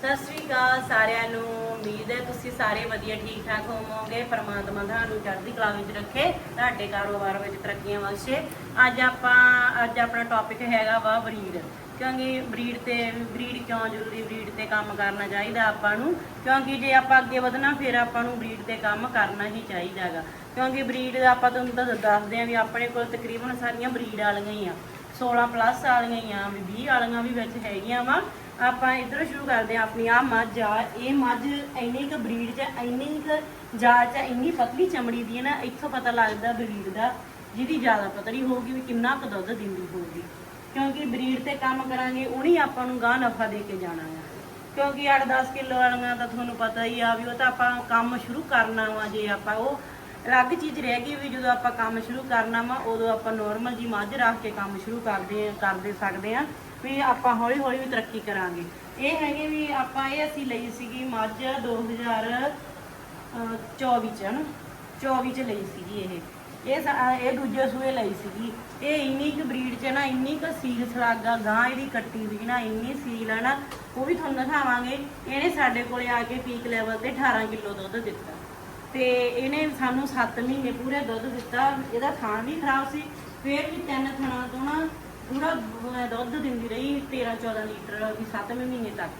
ਸਤਿ ਸ਼੍ਰੀ ਅਕਾਲ ਸਾਰਿਆਂ ਨੂੰ। ਉਮੀਦ ਹੈ ਤੁਸੀਂ ਸਾਰੇ ਵਧੀਆ ਠੀਕ ਠਾਕ ਹੋਵੋਗੇ। ਪਰਮਾਤਮਾ ਤੁਹਾਨੂੰ ਚੜ੍ਹਦੀ ਕਲਾ ਵਿੱਚ ਰੱਖੇ, ਤੁਹਾਡੇ ਕਾਰੋਬਾਰ ਵਿੱਚ ਤਰੱਕੀਆਂ ਬਖਸ਼ੇ। ਅੱਜ ਆਪਾਂ, ਅੱਜ ਆਪਣਾ ਟੌਪਿਕ ਹੈਗਾ ਵਾ ਬਰੀਡ। ਕਿਉਂਕਿ ਬਰੀਡ ਤੇ, ਬਰੀਡ ਕਿਉਂ ਜ਼ਰੂਰੀ? ਬਰੀਡ ਤੇ ਕੰਮ ਕਰਨਾ ਚਾਹੀਦਾ ਆਪਾਂ ਨੂੰ। ਕਿਉਂਕਿ ਜੇ ਆਪਾਂ ਅੱਗੇ ਵਧਣਾ, ਫਿਰ ਆਪਾਂ ਨੂੰ ਬਰੀਡ ਤੇ ਕੰਮ ਕਰਨਾ ਹੀ ਚਾਹੀਦਾ ਹੈਗਾ ਕਿਉਂਕਿ ਬਰੀਡ ਆਪਾਂ ਤੁਹਾਨੂੰ ਤਾਂ ਦੱਸਦੇ ਆਂ ਵੀ ਆਪਣੇ ਕੋਲ ਤਕਰੀਬਨ ਸਾਰੀਆਂ ਬਰੀਡ ਵਾਲੀਆਂ ਹੀ ਆ। 16 ਪਲੱਸ ਵਾਲੀਆਂ ਹੀ ਆ, ਵੀ 20 ਵਾਲੀਆਂ ਵੀ ਵਿੱਚ ਹੈਗੀਆਂ ਵਾ। ਆਪਾਂ ਇਧਰੋਂ ਸ਼ੁਰੂ ਕਰਦੇ ਆ ਆਪਣੀ ਆ ਮੱਝ ਆ। ਇਹ ਮੱਝ ਇੰਨੀ ਕੁ ਬਰੀਡ 'ਚ, ਇੰਨੀ ਕੁ ਜਾਤ 'ਚ, ਇੰਨੀ ਪਤਲੀ ਚਮੜੀ ਦੀ ਹੈ ਨਾ, ਇੱਥੋਂ ਪਤਾ ਲੱਗਦਾ ਬਰੀਡ ਦਾ, ਜਿਹਦੀ ਜ਼ਿਆਦਾ ਪਤਲੀ ਹੋਊਗੀ ਵੀ ਕਿੰਨਾ ਕੁ ਦੁੱਧ ਦਿੰਦੀ ਹੋਊਗੀ। ਕਿਉਂਕਿ ਬਰੀਡ ਤੇ ਕੰਮ ਕਰਾਂਗੇ, ਉਹਨੇ ਆਪਾਂ ਨੂੰ ਗਾਂ ਨਫਾ ਦੇ ਕੇ ਜਾਣਾ ਆ। ਕਿਉਂਕਿ 8-10 ਕਿਲੋ ਵਾਲੀਆਂ ਤਾਂ ਤੁਹਾਨੂੰ ਪਤਾ ਹੀ ਆ ਵੀ ਉਹ ਤਾਂ ਆਪਾਂ ਕੰਮ ਸ਼ੁਰੂ ਕਰਨਾ ਵਾ, ਜੇ ਆਪਾਂ ਉਹ ਅਲੱਗ ਚੀਜ਼ ਰਹਿ ਗਈ ਵੀ ਜਦੋਂ ਆਪਾਂ ਕੰਮ ਸ਼ੁਰੂ ਕਰਨਾ ਵਾ, ਉਦੋਂ ਆਪਾਂ ਨੋਰਮਲ ਜੀ ਮੱਝ ਰੱਖ ਕੇ ਕੰਮ ਸ਼ੁਰੂ ਕਰਦੇ ਆ, ਕਰਦੇ ਸਕਦੇ ਆ। ਵੀ ਆਪਾਂ ਹੌਲੀ ਹੌਲੀ ਵੀ ਤਰੱਕੀ ਕਰਾਂਗੇ। ਇਹ ਹੈਗੇ ਵੀ ਆਪਾਂ ਇਹ ਅਸੀਂ ਲਈ ਸੀਗੀ ਮੱਝ 2024 ਚ, ਹਨ? 24 ਚ ਲਈ ਸੀਗੀ ਇਹ। ਇਹ ਸਾ- ਇਹ ਦੂਜੇ ਸੂਏ ਲਈ ਸੀਗੀ। ਇਹ ਇੰਨੀ ਕੁ ਬਰੀਡ ਚ ਨਾ, ਇੰਨੀ ਕੁ ਸੀਲ ਸਲਾਗਾ, ਗਾਂ ਇਹਦੀ ਕੱਟੀ ਵੀ ਨਾ, ਇੰਨੀ ਸੀਲ ਆ ਨਾ, ਉਹ ਵੀ ਤੁਹਾਨੂੰ ਦਿਖਾਵਾਂਗੇ। ਇਹਨੇ ਸਾਡੇ ਕੋਲੇ ਆ ਕੇ ਪੀਕ ਲੈਵਲ ਤੇ 18 ਕਿਲੋ ਦੁੱਧ ਦਿੱਤਾ। ਤੇ ਇਹਨੇ ਸਾਨੂੰ 7 ਮਹੀਨੇ ਪੂਰੇ ਦੁੱਧ ਦਿੱਤਾ। ਇਹਦਾ ਖਾਣ ਵੀ ਖਰਾਬ ਸੀ। ਫੇਰ ਵੀ ਤਿੰਨ ਥਣਾ ਤੋਂ ਨਾ ਪੂਰਾ ਬ- ਦੁੱਧ ਦਿੰਦੀ ਰਹੀ 13 14 ਲੀਟਰ ਵੀ 7ਵੇਂ ਮਹੀਨੇ ਤੱਕ।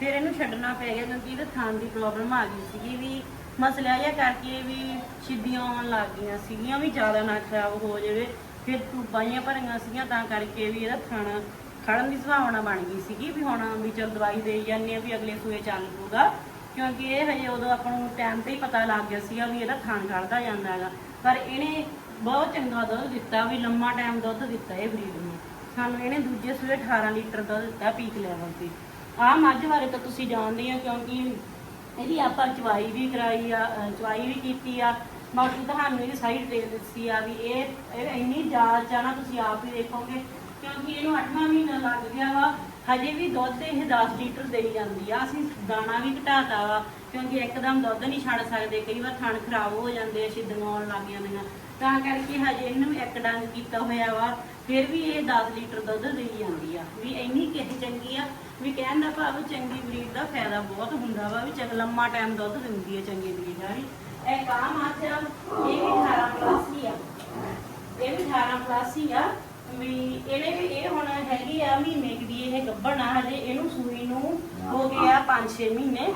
ਫਿਰ ਇਹਨੂੰ ਛੱਡਣਾ ਪੈ ਗਿਆ ਕਿਉਂਕਿ ਇਹਦੇ ਥਣ ਦੀ ਪ੍ਰੋਬਲਮ ਆ ਗਈ ਸੀਗੀ ਵੀ ਮਸਲਾ ਇਹ ਕਰਕੇ ਵੀ ਛਿੱਦੀਆਂ ਆਉਣ ਲੱਗ ਗਈਆਂ ਸੀਗੀਆਂ ਵੀ ਜ਼ਿਆਦਾ ਨਾ ਖਰਾਬ ਹੋ ਜਾਵੇ। ਫਿਰ ਟੂਬਾਈਆਂ ਭਰੀਆਂ ਸੀਗੀਆਂ ਤਾਂ ਕਰਕੇ ਵੀ ਇਹਦਾ ਥਣ ਖੜਨ ਦੀ ਸੰਭਾਵਨਾ ਬਣ ਗਈ ਸੀਗੀ ਵੀ ਹੁਣ ਵੀ ਚਲ ਦਵਾਈ ਦੇ ਜਾਂਦੇ ਆ ਵੀ ਅਗਲੇ ਸੂਏ ਚੱਲ ਪੂਗਾ ਕਿਉਂਕਿ ਇਹ ਹਜੇ ਉਦੋਂ ਆਪਾਂ ਨੂੰ ਟਾਈਮ ਤੇ ਹੀ ਪਤਾ ਲੱਗ ਗਿਆ ਸੀਗਾ ਵੀ ਇਹਦਾ ਥਣ ਖੜਦਾ ਜਾਂਦਾ ਹੈਗਾ। ਪਰ ਇਹਨੇ ਬਹੁਤ ਚੰਗਾ ਦੁੱਧ ਦਿੱਤਾ ਵੀ ਲੰਮਾ ਟਾਈਮ ਦੁੱਧ ਦਿੱਤਾ ਇਹ ਬਰੀਡ ਨੂੰ। ਸਾਨੂੰ ਇਹਨੇ ਦੂਜੇ ਸੂਏ 18 ਲੀਟਰ ਦੁੱਧ ਦਿੱਤਾ ਪੀਕ ਲੈਵਲ ਤੇ। ਆਹ ਮੱਝ ਬਾਰੇ ਤਾਂ ਤੁਸੀਂ ਜਾਣਦੇ ਆ ਕਿਉਂਕਿ ਇਹਦੀ ਆਪਾਂ ਚਵਾਈ ਵੀ ਕਰਾਈ ਆ ਚਵਾਈ ਵੀ ਕੀਤੀ ਆ। ਬਾਕੀ ਤੁਹਾਨੂੰ ਇਹਦੀ ਸਾਰੀ ਡਿਟੇਲ ਦੱਸੀ ਆ ਵੀ ਇਹ ਇਹ ਇੰਨੀ ਜਾਂਚ ਆ ਨਾ ਤੁਸੀਂ ਆਪ ਹੀ ਦੇਖੋਗੇ ਕਿਉਂਕਿ ਇਹਨੂੰ 8ਵਾਂ ਮਹੀਨਾ ਲੱਗ ਗਿਆ ਵਾ। ਹਜੇ ਵੀ ਦੁੱਧ ਇਹ 10 ਲੀਟਰ ਦੇਈ ਜਾਂਦੀ ਆ। ਅਸੀਂ ਦਾਣਾ ਵੀ ਘਟਾਤਾ ਵਾ। ਕਿਉਂਕਿ ਇੱਕਦਮ ਦੁੱਧ ਨਹੀਂ ਛੱਡ ਸਕਦੇ, ਕਈ ਵਾਰ ਥਣ ਖਰਾਬ ਹੋ ਜਾਂਦੇ ਆ ਛਿੱਦੀਆਂ ਆਉਣ ਲੱਗ ਜਾਂਦੀਆਂ। ਤਾਂ ਕਰਕੇ ਹਜੇ ਇਹਨੂੰ ਇੱਕ ਡੰਗ ਕੀਤਾ ਹੋਇਆ ਵਾ, ਫਿਰ ਵੀ ਇਹ 10 ਲੀਟਰ ਦੁੱਧ ਦੇਈ ਜਾਂਦੀ ਆ। ਵੀ ਇੰਨੀ ਕਿਹ ਚੰਗੀ ਆ, ਵੀ ਕਹਿਣ ਦਾ ਭਾਵ ਚੰਗੀ ਬਰੀਡ ਦਾ ਫਾਇਦਾ ਬਹੁਤ ਹੁੰਦਾ ਵਾ, ਵੀ ਚੰਗ ਲੰਮਾ ਟਾਈਮ ਦੁੱਧ ਦਿੰਦੀ ਹੈ ਚੰਗੀ ਬਰੀਡ ਦਾ ਵੀ। ਇਹ ਕਾਂ ਮਾਛਾ ਇਹ ਵੀ 18 ਪਲੱਸ ਹੀ ਆ। ਇਹ ਵੀ 18 ਪਲੱਸ ਹੀ ਆ, ਵੀ ਇਹਨੇ ਵੀ ਇਹ ਹੁਣ ਹੈਗੀ ਆ ਮਹੀਨੇ ਦੀ, ਇਹ ਗੱਭਣ ਆ, ਹਜੇ ਇਹਨੂੰ ਸੂਈ ਨੂੰ ਹੋ ਗਿਆ 5-6 ਮਹੀਨੇ।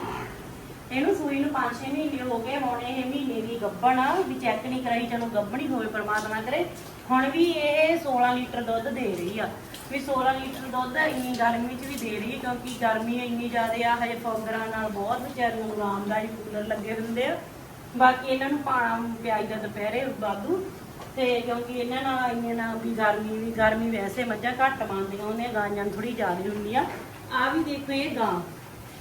ਇਹਨੂੰ ਸੂਈ ਨੂੰ 5-6 ਮਹੀਨੇ ਹੋ ਗਏ, ਹੁਣ ਇਹ ਮਹੀਨੇ ਦੀ ਗੱਭਣ ਆ, ਵੀ ਚੈੱਕ ਨਹੀਂ ਕਰਾਈ ਚਲੋ ਗੱਭਣੀ ਹੋਵੇ, ਪਰਮਾਤਮਾ ਕਰੇ। ਹੁਣ ਵੀ ਇਹ 16 ਲੀਟਰ ਦੁੱਧ ਦੇ ਰਹੀ ਆ। ਵੀ 16 ਲੀਟਰ ਦੁੱਧ ਇੰਨੀ ਗਰਮੀ 'ਚ ਵੀ ਦੇ ਰਹੀ ਕਿਉਂਕਿ ਗਰਮੀ ਇੰਨੀ ਜ਼ਿਆਦਾ ਆ, ਹਜੇ ਫੌਗਰਾਂ ਨਾਲ ਬਹੁਤ ਵਿਚਾਰੀਆਂ ਨੂੰ ਆਰਾਮਦਾਇਕ ਕੂਲਰ ਲੱਗੇ ਹੁੰਦੇ ਆ। ਬਾਕੀ ਇਹਨਾਂ ਨੂੰ ਪਾਣਾ ਪਿਆਈ ਦਾ ਦੁਪਹਿਰੇ, ਵਾਧੂ। ਤੇ ਕਿਉਂਕਿ ਇਹਨਾਂ ਨਾਲ ਇੰਨੇ ਨਾਲ ਵੀ ਗਰਮੀ ਵੀ ਗਰਮੀ ਵੈਸੇ ਮੱਝਾਂ ਘੱਟ ਮੰਨਦੀਆਂ ਉਹਨੇ ਗਾਈਆਂ ਥੋੜੀ ਜ਼ਿਆਦਾ ਹੁੰਦੀ ਆ। ਆ ਵੀ ਦੇਖੋ, ਇਹ ਗਾਂ।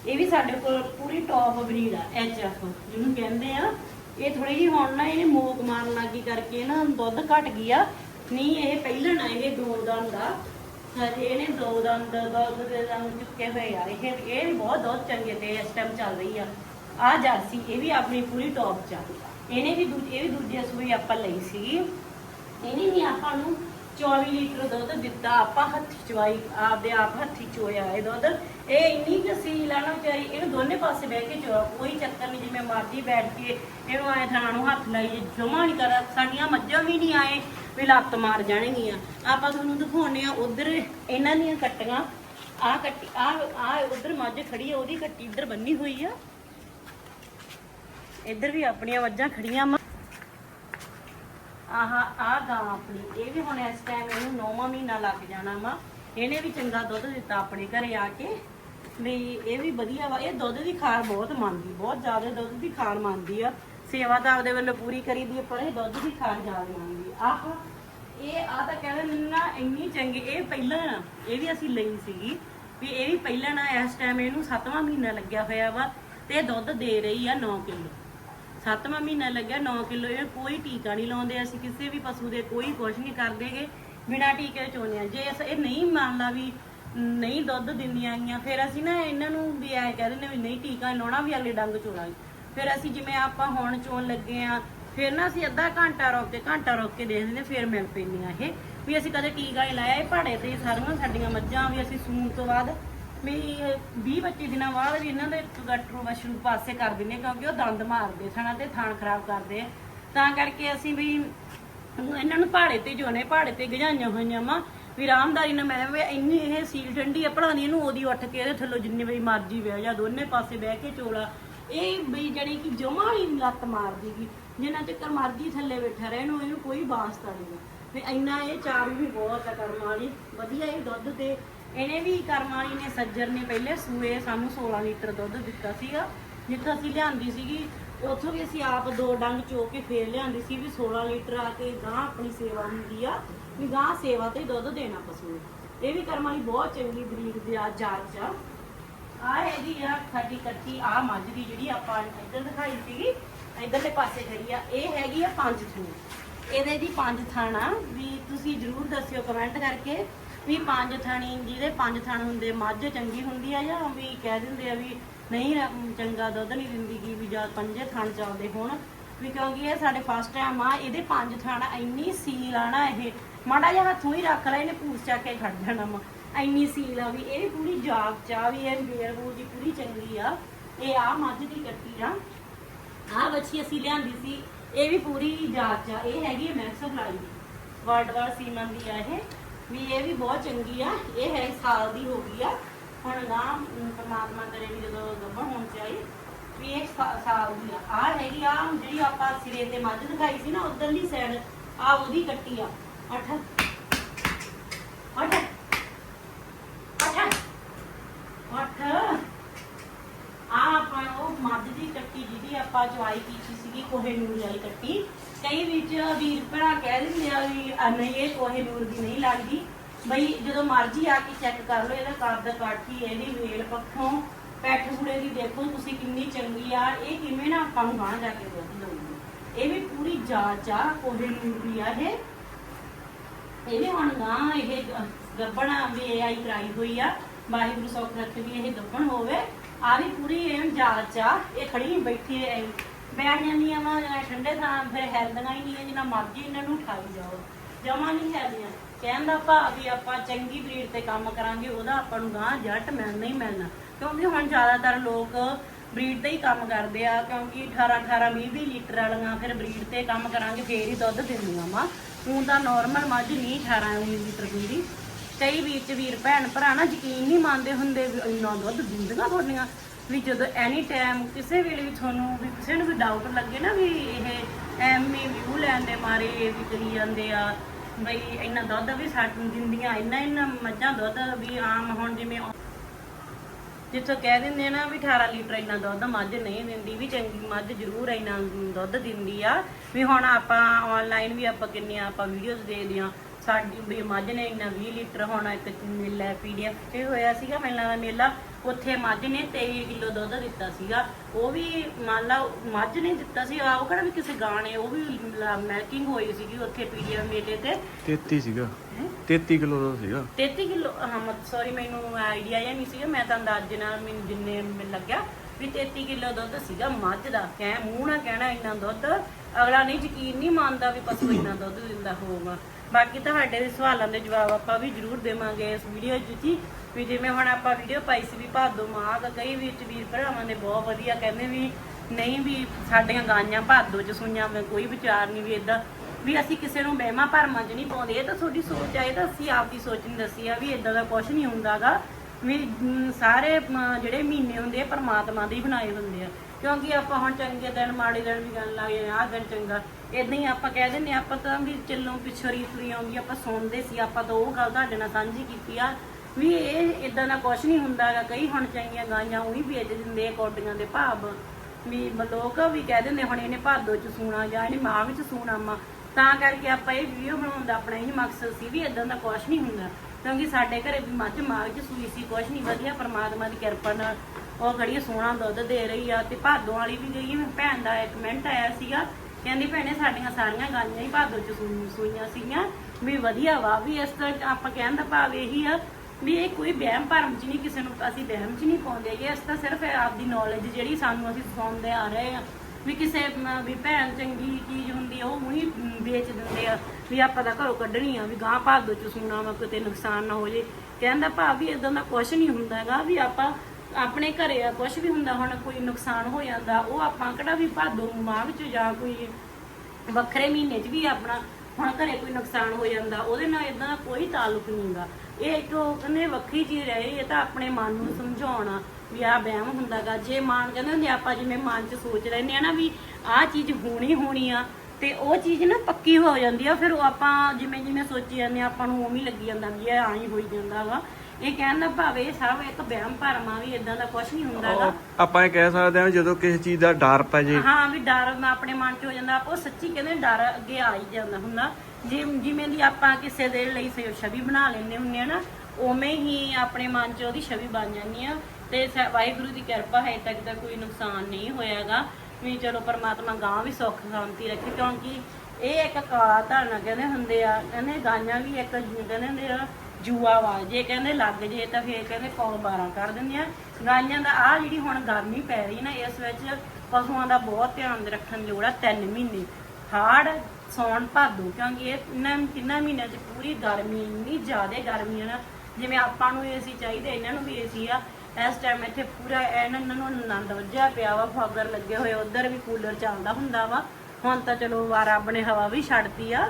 ਇਹ ਵੀ ਸਾਡੇ ਕੋਲ ਪੂਰੀ ਟੌਪ ਬਰੀਡ ਆ ਐਚਐਫ ਜਿਹਨੂੰ ਕਹਿੰਦੇ ਆ। ਇਹ ਥੋੜੀ ਜਿਹੀ ਹੁਣ ਨਾ ਇਹਨੇ ਮੋਕ ਮਾਰਨ ਲੱਗੀ ਕਰਕੇ ਨਾ ਦੁੱਧ ਘਟ ਗਿਆ। ਨਹੀਂ, ਇਹ ਪਹਿਲਾਂ ਨਾ ਇਹ ਦੋ ਦੰਦ ਆ। ਹਜੇ ਇਹਨੇ ਦੋ ਦੰਦ, ਦੁੱਧ ਦੇ ਦੰਦ ਚੁੱਕੇ ਹੋਏ ਆ। ਇਹ ਇਹ ਬਹੁਤ ਦੁੱਧ ਚੰਗੇ ਤੇ ਇਸ ਟਾਈਮ ਚੱਲ ਰਹੀ ਆ। ਆ ਜਰਸੀ, ਇਹ ਵੀ ਆਪਣੀ ਪੂਰੀ ਟੌਪ ਚ ਆ। ਇਹਨੇ ਵੀ ਦੂਜੇ ਇਹ ਵੀ ਦੂਜੇ ਸੂਈ ਆਪਾਂ ਲਈ ਸੀ। ਇਹਨੇ ਵੀ ਆਪਾਂ ਨੂੰ 24 ਲੀਟਰ ਦੁੱਧ ਦਿੱਤਾ ਆਪਾਂ ਹੱਥੀ ਚਵਾਈ, ਆਪਦੇ ਆਪ ਹੱਥੀ ਚੋਇਆ ਇਹ ਦੁੱਧ। ਇਹ ਇੰਨੀ ਕੁ ਸੀ ਲਾਣਾ ਵਿਚਾਰੀ ਇਹਨੂੰ ਦੋਨੇ ਪਾਸੇ ਬਹਿ ਕੇ ਚੋ ਕੋਈ ਚੱਕਰ ਨਹੀਂ, ਜਿਵੇਂ ਮਰਜ਼ੀ ਬੈਠ ਕੇ ਇਹਨੂੰ ਆਏ ਥਾਂ ਨੂੰ ਹੱਥ ਲਾਈਏ, ਜਮਾ ਨਹੀਂ ਕਰ, ਸਾਡੀਆਂ ਮੱਝਾਂ ਵੀ ਨਹੀਂ ਆਏ ਵੀ ਲੱਤ ਮਾਰ ਜਾਣਗੀਆਂ। ਆਪਾਂ ਤੁਹਾਨੂੰ ਦਿਖਾਉਣੇ ਆ ਉਧਰ ਇਹਨਾਂ ਦੀਆਂ ਕੱਟੀਆਂ ਆ ਕੱਟੀ ਆ ਆ ਉਧਰ ਮੱਝ ਖੜੀ ਆ, ਉਹਦੀ ਕੱਟੀ ਇੱਧਰ ਬੰਨੀ ਹੋਈ ਆ। ਇੱਧਰ ਵੀ ਆਪਣੀਆਂ ਮੱਝਾਂ ਖੜੀਆਂ ਆਹ ਆ ਗਾਂ ਆਪਣੀ, ਇਹ ਵੀ ਹੁਣ ਇਸ ਟਾਈਮ ਇਹਨੂੰ ਨੌਵਾਂ ਮਹੀਨਾ ਲੱਗ ਜਾਣਾ ਵਾ। ਇਹਨੇ ਵੀ ਚੰਗਾ ਦੁੱਧ ਦਿੱਤਾ ਆਪਣੇ ਘਰੇ ਆ ਕੇ। ਵੀ ਇਹ ਵੀ ਵਧੀਆ ਵਾ। ਇਹ ਦੁੱਧ ਦੀ ਖਾਰ ਬਹੁਤ ਮੰਨਦੀ, ਬਹੁਤ ਜ਼ਿਆਦਾ ਦੁੱਧ ਦੀ ਖਾਰ ਮੰਨਦੀ ਆ। ਸੇਵਾ ਤਾਂ ਆਪਦੇ ਵੱਲੋਂ ਪੂਰੀ ਕਰੀਦੀ ਆ, ਪਰ ਇਹ ਦੁੱਧ ਦੀ ਖਾਰ ਜ਼ਿਆਦਾ ਮੰਨਦੀ। ਆਹ, ਇਹ ਆ ਤਾਂ ਕਹਿੰਦੇ ਨੇ ਨਾ, ਇੰਨੀ ਚੰਗੀ, ਇਹ ਪਹਿਲਾਂ, ਇਹ ਵੀ ਅਸੀਂ ਲਈ ਸੀਗੀ। ਵੀ ਇਹ ਵੀ ਪਹਿਲਾਂ ਨਾ ਇਸ ਟਾਈਮ ਇਹਨੂੰ 7ਵਾਂ ਮਹੀਨਾ ਲੱਗਿਆ ਹੋਇਆ ਵਾ ਤੇ ਇਹ ਦੁੱਧ ਦੇ ਰਹੀ ਆ 9 ਕਿਲੋ। ਸੱਤਵਾਂ ਮਹੀਨਾ ਲੱਗਿਆ 9 ਕਿਲੋ ਇਹ ਕੋਈ ਟੀਕਾ ਨਹੀਂ ਲਾਉਂਦੇ, ਅਸੀਂ ਕਿਸੇ ਵੀ ਪਸ਼ੂ ਦੇ ਕੋਈ ਕੁਝ ਨਹੀਂ ਕਰਦੇਗੇ, ਬਿਨਾਂ ਟੀਕੇ ਚੋਨੇ ਆ। ਜੇ ਅਸ- ਇਹ ਨਹੀਂ ਮੰਨਦਾ ਵੀ ਨਹੀਂ ਦੁੱਧ ਦਿੰਦੀਆਂ ਆਈਆਂ ਫਿਰ ਅਸੀਂ ਨਾ ਇਹਨਾਂ ਨੂੰ ਵੀ ਐ ਕਹਿ ਦਿੰਦੇ ਵੀ ਨਹੀਂ ਟੀਕਾ ਲਾਉਣਾ, ਵੀ ਅਗਲੇ ਡੰਗ ਚੋਲਾਂਗੇ ਫਿਰ ਅਸੀਂ ਜਿਵੇਂ ਆਪਾਂ ਹੁਣ ਚੋਣ ਲੱਗੇ ਆ, ਫਿਰ ਨਾ ਅਸੀਂ ਅੱਧਾ ਘੰਟਾ ਰੁਕ ਕੇ, ਘੰਟਾ ਰੁਕ ਕੇ ਦੇਖਦੇ ਨੇ ਫਿਰ ਮਿਲ ਪੈਂਦੀਆਂ ਇਹ। ਵੀ ਅਸੀਂ ਕਦੇ ਟੀਕਾ ਹੀ ਲਾਇਆ, ਇਹ ਭਾੜੇ ਤੇ ਸਾਰੀਆਂ ਸਾਡੀਆਂ ਮੱਝਾਂ, ਵੀ ਅਸੀਂ ਸੂਣ ਤੋਂ ਬਾਅਦ ਵੀ 20 25 ਦਿਨਾਂ ਬਾਅਦ ਵੀ ਇਹਨਾਂ ਦੇ ਗੱਟਰੂ ਵਸ਼ਰੂ ਪਾਸੇ ਕਰ ਦਿੰਦੇ ਕਿਉਂਕਿ ਉਹ ਦੰਦ ਮਾਰਦੇ ਥਣਾ ਤੇ ਥਾਣ ਖਰਾਬ ਕਰਦੇ ਆ। ਤਾਂ ਕਰਕੇ ਅਸੀਂ ਵੀ ਇਹਨਾਂ ਨੂੰ ਪਹਾੜੇ ਤੇ ਜੋ ਨੇ ਪਹਾੜੇ ਤੇ ਗਜਾਈਆਂ ਹੋਈਆਂ ਵਾ। ਵੀ ਰਾਮਦਾਰੀ ਨਾਲ ਮੈਂ ਵੀ ਇੰਨੀ ਇਹ ਸੀਲ ਠੰਡੀ ਆ ਪੜਾਣੀ ਇਹਨੂੰ ਉਹਦੀ ਉੱਠ ਕੇ ਇਹਦੇ ਥੱਲੋਂ ਜਿੰਨੀ ਵਾਰੀ ਮਰਜ਼ੀ ਵਿਆ ਜਾਂ, ਦੋਨੇ ਪਾਸੇ ਬਹਿ ਕੇ ਚੋਲਾ। ਇਹ ਬਈ ਜਣੀ ਕਿ ਜਮਾ ਹੀ ਨੀ ਲੱਤ ਮਾਰਦੀਗੀ ਜਿੰਨਾ ਚਿਰ ਮਰਜ਼ੀ ਥੱਲੇ ਬੈਠਾ ਰਹੇ ਇਹਨੂੰ ਇਹਨੂੰ ਕੋਈ ਵਾਸਤਾ ਨਹੀਂ ਵੀ ਇੰਨਾ ਇਹ ਚਾਰ ਵੀ ਬਹੁਤ ਆ ਕਰਮ ਵਾਲੀ। ਵਧੀਆ ਇਹ ਦੁੱਧ ਤੇ ਇਹਨੇ ਵੀ ਕਰਮ ਵਾਲੀ ਨੇ, ਸੱਜਰ ਨੇ ਪਹਿਲੇ ਸੂਏ, ਸਾਨੂੰ 16 ਲੀਟਰ ਦੁੱਧ ਦਿੱਤਾ ਸੀਗਾ। ਜਿੱਥੋਂ ਅਸੀਂ ਲਿਆਂਦੀ ਸੀਗੀ, ਉੱਥੋਂ ਵੀ ਅਸੀਂ ਆਪ ਦੋ ਡੰਗ ਚੋ ਕੇ ਫੇਰ ਲਿਆਂਦੀ ਸੀ ਵੀ 16 ਲੀਟਰ ਆ ਕੇ ਗਾਂ ਆਪਣੀ ਸੇਵਾ ਹੁੰਦੀ ਆ, ਵੀ ਗਾਂ ਸੇਵਾ ਤੇ ਦੁੱਧ ਦੇਣਾ ਪਸ਼ੂ ਨੂੰ। ਇਹ ਵੀ ਕਰਮ ਵਾਲੀ ਬਹੁਤ ਚੰਗੀ ਬਰੀਡ ਦੀ ਆ, ਜਾਤ ਚ ਆ। ਹੈਗੀ ਆ ਸਾਡੀ ਕੱਟੀ ਆ ਮੱਝ ਦੀ ਜਿਹੜੀ ਆਪਾਂ ਇੱਧਰ ਦਿਖਾਈ ਸੀਗੀ, ਇੱਧਰਲੇ ਪਾਸੇ ਖੜੀ ਆ, ਇਹ ਹੈਗੀ ਆ ਪੰਜ ਥੂ ਇਹਦੇ ਜੀ ਪੰਜ ਥਾਣਾ, ਵੀ ਤੁਸੀਂ ਜਰੂਰ ਦੱਸਿਓ ਕਮੈਂਟ ਕਰਕੇ। ਵੀ ਪੰਜ ਥਣੀ, ਜਿਹਦੇ ਪੰਜ ਥਣ ਹੁੰਦੇ, ਮੱਝ ਚੰਗੀ ਹੁੰਦੀ ਆ ਜਾਂ ਵੀ ਕਹਿ ਦਿੰਦੇ ਆ ਵੀ ਨਹੀਂ ਚੰਗਾ ਦੁੱਧ ਨਹੀਂ ਦਿੰਦੀ ਗੀ, ਵੀ ਜਾਂ ਪੰਜੇ ਥਣ ਚੱਲਦੇ ਹੋਣ। ਵੀ ਕਿਉਂਕਿ ਇਹ ਸਾਡੇ ਫਸਟ ਟਾਈਮ ਆ, ਇਹਦੇ ਪੰਜ ਥਾਣਾ ਇੰਨੀ ਸੀਲ ਆ ਨਾ ਇਹ। ਮਾੜਾ ਜਿਹਾ ਹੱਥੋਂ ਹੀ ਰੱਖ ਲੈ, ਇਹਨੇ ਪੂਛ ਚੱਕ ਕੇ ਖੜ ਜਾਣਾ ਵਾ। ਇੰਨੀ ਸੀਲ ਆ ਵੀ ਇਹ ਪੂਰੀ ਜਾਗ ਚਾ ਵੀ ਇਹ ਬੇਰ ਬੂਰ ਦੀ ਪੂਰੀ ਚੰਗੀ ਆ। ਇਹ ਆ ਮੱਝ ਦੀ ਕੱਟੀ ਆ। ਆਹ ਬੱਚੀ ਅਸੀਂ ਲਿਆਂਦੀ ਸੀ, ਇਹ ਵੀ ਪੂਰੀ ਜਾਤ ਆ। ਇਹ ਹੈਗੀ ਹੈ ਮੈਕਸ ਫਲਾਈ ਦੀ। ਵਰਲਡ ਵਾਰ ਸੀਮਨ ਦੀ ਆ ਇਹ। ਵੀ ਇਹ ਵੀ ਬਹੁਤ ਚੰਗੀ ਆ, ਇਹ ਹੈ ਸਾਲ ਦੀ ਹੋ ਗਈ ਆ। ਹੁਣ ਨਾ ਪਰਮਾਤਮਾ ਕਰੇ ਵੀ ਜਦੋਂ ਗੱਭਣ ਹੋਣ ਚ ਵੀ ਇਹ ਸਾਲ ਦੀ ਆ। ਆ ਹੈਗੀ ਆ, ਜਿਹੜੀ ਆਪਾਂ ਸਿਰੇ ਤੇ ਮੱਝ ਦਿਖਾਈ ਸੀ ਨਾ, ਉਧਰਲੀ ਸਾਈਡ ਆ ਉਹਦੀ ਕੱਟੀ ਆ। ਅੱਠ। ਅੱਠ। ਅੱਠ। ਅੱਠ। ਆ ਆਪਾਂ ਉਹ ਮੱਝ ਦੀ ਕੱਟੀ ਜਿਹਦੀ ਆਪਾਂ ਜਵਾਈ ਕੀਤੀ ਸੀਗੀ, ਕੋਹੇ ਨੂਰ ਵਾਲੀ ਕੱਟੀ ਕਈ ਵਿੱਚ ਵੀਰ ਭਰਾ ਕਹਿ ਦਿੰਦੇ ਆ ਵੀ ਆ ਨਹੀਂ, ਇਹ ਕੋਹੇ ਦੀ ਨਹੀਂ ਲੱਗਦੀ। ਬਈ ਜਦੋਂ ਮਰਜ਼ੀ ਆ ਕੇ ਚੈੱਕ ਕਰ ਲਓ, ਇਹਦਾ ਕੱਦ ਕਾਠੀ ਇਹਦੀ ਵੇਲ ਪੱਖੋਂ ਪੈਠ ਬੁੜੇ ਦੀ ਦੇਖੋ ਤੁਸੀਂ ਕਿੰਨੀ ਚੰਗੀ ਆ, ਇਹ ਕਿਵੇਂ ਨਾ ਆਪਾਂ ਨੂੰ ਬਾਹਰ ਜਾ ਕੇ ਦੁੱਧ ਦਊਗੀ। ਇਹ ਵੀ ਪੂਰੀ ਜਾਂਚ ਆ ਕੋਹੇ ਦੀ ਆ ਇਹ। ਇਹਨੇ ਹੁਣ ਨਾ ਇਹ ਗੱਬਣਾ ਵੀ ਆਈ ਕਰਾਈ ਹੋਈ ਆ, ਵਾਹਿਗੁਰੂ ਸੌਖ ਰੱਖੇ ਵੀ ਇਹ ਗੱਬਣ ਹੋਵੇ। ਆ ਵੀ ਪੂਰੀ ਇਹ ਜਾਂਚ ਆ, ਇਹ ਖੜੀ ਬੈਠੀ ਐ ਬੈਠ ਜਾਂਦੀਆਂ ਵਾ ਠੰਡੇ ਥਾਂ, ਫਿਰ ਹਿਲਦੀਆਂ ਹੀ ਨਹੀਂ ਜਿੰਨਾ ਮਰਜ਼ੀ ਇਹਨਾਂ ਨੂੰ ਉਠਾਈ ਜਾਓ। ਜਮਾ ਨਹੀਂ ਹੈਦੀਆਂ ਕਹਿਣ ਦਾ ਭਾਵ ਵੀ ਆਪਾਂ ਚੰਗੀ ਬਰੀਡ ਤੇ ਕੰਮ ਕਰਾਂਗੇ, ਉਹਦਾ ਆਪਾਂ ਨੂੰ ਗਾਂ ਜੱਟ ਮਿਲਣਾ ਹੀ ਮਿਲਣਾ। ਕਿਉਂਕਿ ਹੁਣ ਜ਼ਿਆਦਾਤਰ ਲੋਕ ਬਰੀਡ ਤੇ ਹੀ ਕੰਮ ਕਰਦੇ ਆ, ਕਿਉਂਕਿ 18 18 20 20 ਲੀਟਰ ਵਾਲੀਆਂ ਫਿਰ ਬਰੀਡ ਤੇ ਕੰਮ ਕਰਾਂਗੇ, ਫੇਰ ਹੀ ਦੁੱਧ ਦਿੰਦੀਆਂ ਵਾ। ਹੁਣ ਤਾਂ ਨਾਰਮਲ ਮੱਝ ਨਹੀਂ 18 19 ਲੀਟਰ ਦਿੰਦੀ ਕਈ ਵਿੱਚ ਵੀਰ ਭੈਣ ਭਰਾ ਨਾ ਯਕੀਨ ਨਹੀਂ ਮੰਨਦੇ ਹੁੰਦੇ ਵੀ ਇੰਨਾ ਦੁੱਧ ਦਿੰਦੀਆਂ ਤੁਹਾਡੀਆਂ। ਵੀ ਜਦੋਂ ਐਨੀ ਟਾਈਮ ਕਿਸੇ ਵੇਲੇ ਵੀ ਤੁਹਾਨੂੰ ਵੀ ਕਿਸੇ ਨੂੰ ਵੀ ਡਾਊਟ ਲੱਗੇ ਨਾ ਵੀ ਇਹ ਐਵੇਂ ਵਿਊ ਲੈਣ ਦੇ ਮਾਰੇ ਵੀ ਕਰੀ ਜਾਂਦੇ ਆ, ਬਈ ਇੰਨਾ ਦੁੱਧ ਵੀ ਸਾਨੂੰ ਦਿੰਦੀਆਂ, ਇੰਨਾ ਇੰਨਾ ਮੱਝਾਂ ਦੁੱਧ ਵੀ ਆਮ ਹੁਣ ਜਿਵੇਂ ਜਿੱਥੋਂ ਕਹਿ ਦਿੰਦੇ ਨਾ ਵੀ 18 ਲੀਟਰ ਇੰਨਾ ਦੁੱਧ ਮੱਝ ਨਹੀਂ ਦਿੰਦੀ, ਵੀ ਚੰਗੀ ਮੱਝ ਜ਼ਰੂਰ ਇੰਨਾ ਦੁੱਧ ਦਿੰਦੀ ਆ, ਵੀ ਹੁਣ ਆਪਾਂ ਆਨਲਾਈਨ ਵੀ ਆਪਾਂ ਕਿੰਨੀਆਂ ਆਪਾਂ ਵੀਡੀਓਜ਼ ਦੇਖਦੇ ਆ ਸਾਡੀ ਵੀ ਮੱਝ ਨੇ ਇੰਨਾ 20 ਲੀਟਰ ਹੁਣ ਇੱਕ ਮੇਲਾ ਪੀਡੀਐਫ 'ਚ ਹੋਇਆ ਸੀਗਾ ਮੇਲਾ ਦਾ ਮੇਲਾ ਉੱਥੇ ਮੱਝ ਨੇ 23 ਕਿਲੋ ਦੁੱਧ ਦਿੱਤਾ ਸੀਗਾ। ਉਹ ਵੀ ਮੰਨ ਲਾ ਮੱਝ ਨੇ ਦਿੱਤਾ ਸੀ ਆ ਉਹ ਕਿਹੜਾ ਵੀ ਕਿਸੇ ਗਾਂ ਨੇ ਉਹ ਵੀ ਮੈਲਕਿੰਗ ਹੋਈ ਸੀਗੀ ਉੱਥੇ ਪੀਡੀਐਫ ਮੇਲੇ ਤੇ। 33 ਸੀਗਾ। ਹੈਂ? 33 ਕਿਲੋ ਦਾ ਸੀਗਾ। 33 ਕਿਲੋ ਹਾਂ ਮਤ ਸੌਰੀ ਮੈਨੂੰ ਆਈਡੀਆ ਜਾਂ ਨਹੀਂ ਸੀਗਾ ਮੈਂ ਤਾਂ ਅੰਦਾਜ਼ੇ ਨਾਲ ਮੈਨੂੰ ਜਿੰਨੇ ਮੈਨੂੰ ਲੱਗਿਆ ਵੀ 33 ਕਿਲੋ ਦੁੱਧ ਸੀਗਾ ਮੱਝ ਦਾ। ਕਹਿ ਮੂੰਹ ਨਾਲ ਕਹਿਣਾ ਇੰਨਾ ਦੁੱਧ ਅਗਲਾ ਨਹੀਂ ਯਕੀਨ ਨਹੀਂ ਮੰਨਦਾ ਵੀ ਪਸ਼ੂ ਇੰਨਾ ਦੁੱਧ ਦਿੰਦਾ ਹੋਊਗਾ। ਬਾਕੀ ਤੁਹਾਡੇ ਦੇ ਸਵਾਲਾਂ ਦੇ ਜਵਾਬ ਆਪਾਂ ਵੀ ਜ਼ਰੂਰ ਦੇਵਾਂਗੇ ਇਸ ਵੀਡੀਓ 'ਚ ਜੀ। ਵੀ ਜਿਵੇਂ ਹੁਣ ਆਪਾਂ ਵੀਡੀਓ ਪਾਈ ਸੀ ਵੀ ਭਾਦੋ ਮਾਘ, ਕਈ ਵਿੱਚ ਵੀਰ ਭਰਾਵਾਂ ਦੇ ਬਹੁਤ ਵਧੀਆ ਕਹਿੰਦੇ ਵੀ ਨਹੀਂ ਵੀ ਸਾਡੀਆਂ ਗਾਈਆਂ ਭਾਦੋ 'ਚ ਸੂਈਆਂ ਕੋਈ ਵਿਚਾਰ ਨਹੀਂ ਵੀ ਇਦਾਂ ਵੀ ਅਸੀਂ ਕਿਸੇ ਨੂੰ ਵਹਿਮਾਂ ਭਰਮਾਂ 'ਚ ਨਹੀਂ ਪਾਉਂਦੇ। ਇਹ ਤਾਂ ਤੁਹਾਡੀ ਸੋਚ ਆ, ਇਹ ਤਾਂ ਅਸੀਂ ਆਪਦੀ ਸੋਚ ਨਹੀਂ ਦੱਸੀ ਆ ਵੀ ਇਦਾਂ ਦਾ ਕੁਝ ਨਹੀਂ ਹੁੰਦਾਗਾ। ਵੀ ਸਾਰੇ ਜਿਹੜੇ ਮਹੀਨੇ ਹੁੰਦੇ ਆ, ਪਰਮਾਤਮਾ ਦੇ ਹੀ ਬਣਾਏ ਹੁੰਦੇ ਆ। ਕਿਉਂਕਿ ਆਪਾਂ ਹੁਣ ਚੰਗੇ ਦਿਨ, ਮਾੜੇ ਦਿਨ ਵੀ ਗੱਲ ਲੱਗ ਜਾਂਦੇ ਆਹ ਦਿਨ ਚੰਗਾ। ਇਦਾਂ ਹੀ ਆਪਾਂ ਕਹਿ ਦਿੰਦੇ ਹਾਂ, ਆਪਾਂ ਤਾਂ ਵੀ ਚੱਲੋਂ ਪਿੱਛੋਂ ਰੀਤ ਤੁਰੀ ਆਉਂਦੀ ਆਪਾਂ ਸੁਣਦੇ ਸੀ ਆਪਾਂ ਤਾਂ ਉਹ ਗੱਲ ਤੁਹਾਡੇ ਨਾਲ ਸਾਂਝੀ ਕੀਤੀ ਆ ਵੀ ਇਹ ਇਦਾਂ ਦਾ ਕੁਝ ਨਹੀਂ ਹੁੰਦਾਗਾ ਕਈ ਹੁਣ ਚੰਗੀਆਂ ਗਾਈਆਂ ਉਹੀ ਵੇਚ ਦਿੰਦੇ ਕੌਡੀਆਂ ਦੇ ਭਾਵ। ਵੀ ਲੋਕ ਵੀ ਕਹਿ ਦਿੰਦੇ ਹੁਣ ਇਹਨੇ ਭਾਦੋ ਚ ਸੂਣਾ ਜਾਂ ਇਹਨੇ ਮਾਂ ਵਿੱਚ ਸੂਣਾ ਮਾਂ ਤਾਂ ਕਰਕੇ ਆਪਾਂ ਇਹ ਵੀਡੀਓ ਬਣਾਉਣ ਦਾ ਆਪਣਾ ਇਹ ਮਕਸਦ ਸੀ ਵੀ ਇਦਾਂ ਦਾ ਕੁਝ ਨਹੀਂ ਹੁੰਦਾ। ਕਿਉਂਕਿ ਸਾਡੇ ਘਰੇ ਵੀ ਮੱਝ ਮਾਂ ਵਿੱਚ ਸੂਈ ਸੀ ਕੁਝ ਨਹੀਂ ਵਧੀਆ ਪਰਮਾਤਮਾ ਦੀ ਕਿਰਪਾ ਨਾਲ ਉਹ ਖੜੀ ਸੋਹਣਾ ਦੁੱਧ ਦੇ ਰਹੀ ਆ ਤੇ ਭਾਦੋ ਵਾਲੀ ਵੀ ਗਈ ਮੈਂ ਭੈਣ ਦਾ ਇੱਕ ਮਿੰਟ ਆਇਆ ਸੀਗਾ। ਕਹਿੰਦੀ ਭੈਣੇ ਸਾਡੀਆਂ ਸਾਰੀਆਂ ਗਾਈਆਂ ਹੀ ਭਾਦੋ ਚ ਸੂ- ਸੂਈਆਂ ਸੀਗੀਆਂ। ਵੀ ਵਧੀਆ ਵਾ ਵੀ ਇਸ ਤਰ੍ਹਾਂ ਆਪਾਂ ਕਹਿਣ ਦਾ ਭਾਵ ਇਹੀ ਆ ਵੀ ਇਹ ਕੋਈ ਵਹਿਮ ਭਰਮ ਚ ਨਹੀਂ ਕਿਸੇ ਨੂੰ ਅਸੀਂ ਵਹਿਮ ਚ ਨਹੀਂ ਪਾਉਂਦੇ ਹੈਗੇ। ਇਸ ਤਾਂ ਸਿਰਫ ਆਪਦੀ ਨੌਲੇਜ ਜਿਹੜੀ ਸਾਨੂੰ ਅਸੀਂ ਸਿਖਾਉਂਦੇ ਆ ਰਹੇ ਆ। ਵੀ ਕਿਸੇ ਮ, ਵੀ ਭੈਣ ਚੰਗੀ ਚੀਜ਼ ਹੁੰਦੀ ਆ ਉਹ ਉਹੀ ਵੇਚ ਦਿੰਦੇ ਆ ਵੀ ਆਪਾਂ ਤਾਂ ਘਰੋਂ ਕੱਢਣੀ ਆ ਵੀ ਗਾਂ ਭਾਦੋ ਚ ਸੂਣਾ ਵਾ ਕਿਤੇ ਨੁਕਸਾਨ ਨਾ ਹੋ ਜੇ। ਕਹਿੰਦਾ ਭਾਵ ਵੀ ਇਦਾਂ ਦਾ ਕੁਝ ਨਹੀਂ ਹੁੰਦਾ ਹੈਗਾ ਵੀ ਆਪਾਂ ਆਪਣੇ ਘਰੇ ਆ ਕੁਝ ਵੀ ਹੁੰਦਾ, ਹੁਣ ਕੋਈ ਨੁਕਸਾਨ ਹੋ ਜਾਂਦਾ, ਉਹ ਆਪਾਂ ਕਿਹੜਾ ਵੀ ਭਾਦੋ ਮਾਹ ਵਿੱਚ ਜਾਂ ਕੋਈ ਵੱਖਰੇ ਮਹੀਨੇ 'ਚ ਵੀ ਆਪਣਾ, ਹੁਣ ਘਰੇ ਕੋਈ ਨੁਕਸਾਨ ਹੋ ਜਾਂਦਾ, ਉਹਦੇ ਨਾਲ ਇਦਾਂ ਦਾ ਕੋਈ ਤਾਲੁਕ ਨਹੀਂਗਾ ਇਹ ਇੱਕ ਉਹ ਕਹਿੰਦੇ ਵੱਖਰੀ ਚੀਜ਼ ਹੈ ਇਹ ਤਾਂ ਆਪਣੇ ਮਨ ਨੂੰ ਸਮਝਾਉਣਾ ਵੀ ਆਹ ਵਹਿਮ ਹੁੰਦਾਗਾ ਜੇ ਮਨ ਕਹਿੰਦੇ ਹੁੰਦੇ ਆਪਾਂ ਜਿਵੇਂ ਮਨ 'ਚ ਸੋਚ ਲੈਂਦੇ ਆ ਨਾ ਵੀ ਆਹ ਚੀਜ਼ ਹੋਣੀ ਹੋਣੀ ਆ, ਤੇ ਉਹ ਚੀਜ਼ ਨਾ ਪੱਕੀ ਹੋ ਜਾਂਦੀ ਆ, ਫਿਰ ਉਹ ਆਪਾਂ ਜਿਵੇਂ ਜਿਵੇਂ ਸੋਚੀ ਜਾਂਦੇ ਆ, ਆਪਾਂ ਨੂੰ ਉਵੇਂ ਹੀ ਲੱਗੀ ਜਾਂਦਾ ਵੀ ਇਹ ਆਂ ਹੀ ਹੋਈ ਜਾਂਦਾ ਵਾ। ਇਹ ਕਹਿਣ ਦਾ ਭਾਵ ਇਹ ਸਭ ਇੱਕ ਵਹਿਮ ਭਰਮਾ ਵੀ ਇਦਾਂ ਦਾ ਕੁਝ ਨਹੀਂ ਹੁੰਦਾਗਾ ਉਹ ਆਪਾਂ ਇਹ ਕਹਿ ਸਕਦੇ ਹਾਂ ਵੀ ਜਦੋਂ ਕਿਸੇ ਚੀਜ਼ ਦਾ ਡਰ ਪੈ ਜੇ। ਹਾਂ ਵੀ ਡਰ ਮੈਂ ਆਪਣੇ ਮਨ 'ਚ ਹੋ ਜਾਂਦਾ। ਉਹ ਸੱਚੀ ਕਹਿੰਦੇ ਡਰ ਅੱਗੇ ਆ ਹੀ ਜਾਂਦਾ ਹੁੰਦਾ। ਜੇ ਜਿਵੇਂ ਦੀ ਆਪਾਂ ਕਿਸੇ ਦੇ ਲਈ ਛਵੀ ਬਣਾ ਲੈਂਦੇ ਹੁੰਦੇ ਆ ਨਾ ਉਵੇਂ ਹੀ ਆਪਣੇ ਮਨ 'ਚ ਉਹਦੀ ਛਵੀ ਬਣ ਜਾਂਦੀ ਆ। ਤੇ ਵਾਹਿਗੁਰੂ ਦੀ ਕਿਰਪਾ ਹੈ ਤੱਕ ਤਾਂ ਕੋਈ ਨੁਕਸਾਨ ਨਹੀਂ ਹੋਇਆਗਾ ਵੀ ਚਲੋ ਪਰਮਾਤਮਾ ਗਾਂ ਵੀ ਸੁੱਖ ਸ਼ਾਂਤੀ ਰੱਖੇ। ਕਿਉਂਕਿ ਇਹ ਇੱਕ ਕਾਲਾ ਧਾਰਨਾ ਕਹਿੰਦੇ ਹੁੰਦੇ ਆ। ਕਹਿੰਦੇ ਗਾਈਆਂ ਵੀ ਇੱਕ ਕਹਿੰਦੇ ਹੁੰਦੇ ਆ ਜੂਆ ਵਾ, ਜੇ ਕਹਿੰਦੇ ਲੱਗ ਜੇ ਤਾਂ ਫੇਰ ਕਹਿੰਦੇ ਕੌਲ 12 ਕਰ ਦਿੰਦੇ ਆ। ਗਾਈਆਂ ਦਾ ਆ ਜਿਹੜੀ ਹੁਣ ਗਰਮੀ ਪੈ ਰਹੀ ਨਾ, ਇਸ ਵਿੱਚ ਪਸ਼ੂਆਂ ਦਾ ਬਹੁਤ ਧਿਆਨ ਰੱਖਣ ਦੀ ਲੋੜ ਆ 3 ਮਹੀਨੇ। ਹਾੜ ਸੌਣ ਭਾਦੋ, ਕਿਉਂਕਿ ਇਹ ਇਹਨਾਂ ਤਿੰਨਾਂ ਮਹੀਨਿਆਂ 'ਚ ਪੂਰੀ ਗਰਮੀ, ਇੰਨੀ ਜ਼ਿਆਦਾ ਗਰਮੀ ਆ ਨਾ, ਜਿਵੇਂ ਆਪਾਂ ਨੂੰ ਏਸੀ ਚਾਹੀਦੇ, ਇਹਨਾਂ ਨੂੰ ਵੀ ਏਸੀ ਆ। ਇਸ ਟਾਈਮ ਇੱਥੇ ਪੂਰਾ ਇਹਨਾਂ ਇਹਨਾਂ ਨੂੰ ਆਨੰਦ ਵੱਜਿਆ ਪਿਆ ਵਾ ਫਾਗਰ ਲੱਗੇ ਹੋਏ ਉਧਰ ਵੀ ਕੂਲਰ ਚੱਲਦਾ ਹੁੰਦਾ ਵਾ। ਹੁਣ ਤਾਂ ਚਲੋ ਵਾ ਰੱਬ ਨੇ ਹਵਾ ਵੀ ਛੱਡਤੀ ਆ।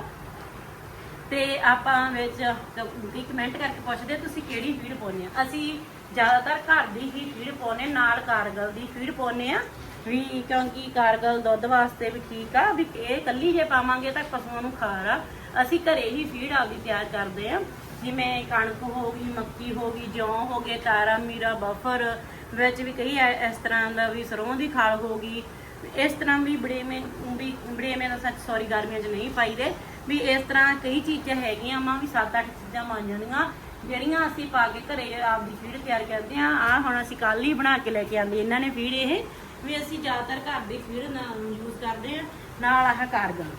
ਤੇ ਆਪਾਂ ਵਿੱਚ ਵੀ ਕਮੈਂਟ ਕਰਕੇ ਪੁੱਛਦੇ ਤੁਸੀਂ ਕਿਹੜੀ ਫੀਡ ਪਾਉਂਦੇ ਆ? ਅਸੀਂ ਜ਼ਿਆਦਾਤਰ ਘਰ ਦੀ ਹੀ ਫੀਡ ਪਾਉਂਦੇ, ਨਾਲ ਕਾਰਗਲ ਦੀ ਫੀਡ ਪਾਉਂਦੇ ਆ। ਵੀ ਕਿਉਂਕਿ ਕਾਰਗਲ ਦੁੱਧ ਵਾਸਤੇ ਵੀ ਠੀਕ ਆ, ਵੀ ਇਹ ਕੱਲੀ ਜੇ ਪਾਵਾਂਗੇ ਤਾਂ ਪਸ਼ੂਆਂ ਨੂੰ ਖਾਰ ਆ। ਅਸੀਂ ਘਰੇ ਹੀ ਫੀਡ ਆਪਦੀ ਤਿਆਰ ਕਰਦੇ ਆ। ਜਿਵੇਂ ਕਣਕ ਹੋ ਗਈ, ਮੱਕੀ ਹੋ ਗਈ, ਜੌਂ ਹੋ ਗਏ, ਤਾਰਾ, ਮੀਰਾ, ਬਫਰ ਵਿੱਚ ਵੀ ਕਈ ਐ- ਇਸ ਤਰ੍ਹਾਂ ਦਾ ਵੀ ਸਰੋਂ ਦੀ ਖਾਲ ਹੋ ਗਈ। ਇਸ ਤਰ੍ਹਾਂ ਵੀ ਬੜੇਵੇਂ ਵੀ ਬੜੇਵੇਂ ਦਾ ਸੱਚ ਸੌਰੀ ਗਰਮੀਆਂ 'ਚ ਨਹੀਂ ਪਾਈਦੇ। ਵੀ ਇਸ ਤਰ੍ਹਾਂ ਕਈ ਚੀਜ਼ਾਂ ਹੈਗੀਆਂ ਵਾ, ਵੀ ਸੱਤ ਅੱਠ ਚੀਜ਼ਾਂ ਬਣ ਜਾਂਦੀਆਂ ਜਿਹੜੀਆਂ ਅਸੀਂ ਪਾ ਕੇ ਘਰੇ ਆਪਦੀ ਫੀਡ ਤਿਆਰ ਕਰਦੇ ਆ। ਆ ਹੁਣ ਅਸੀਂ ਕੱਲ ਹੀ ਬਣਾ ਕੇ ਲੈ ਕੇ ਆਂਦੇ, ਇਹਨਾਂ ਨੇ ਫੀਡ ਇਹ, ਵੀ ਅਸੀਂ ਜ਼ਿਆਦਾਤਰ ਘਰ ਦੀ ਫੀਡ ਨਾਲ ਯੂਜ਼ ਕਰਦੇ ਆ, ਨਾਲ ਆਹ ਕਾਰਗਲ।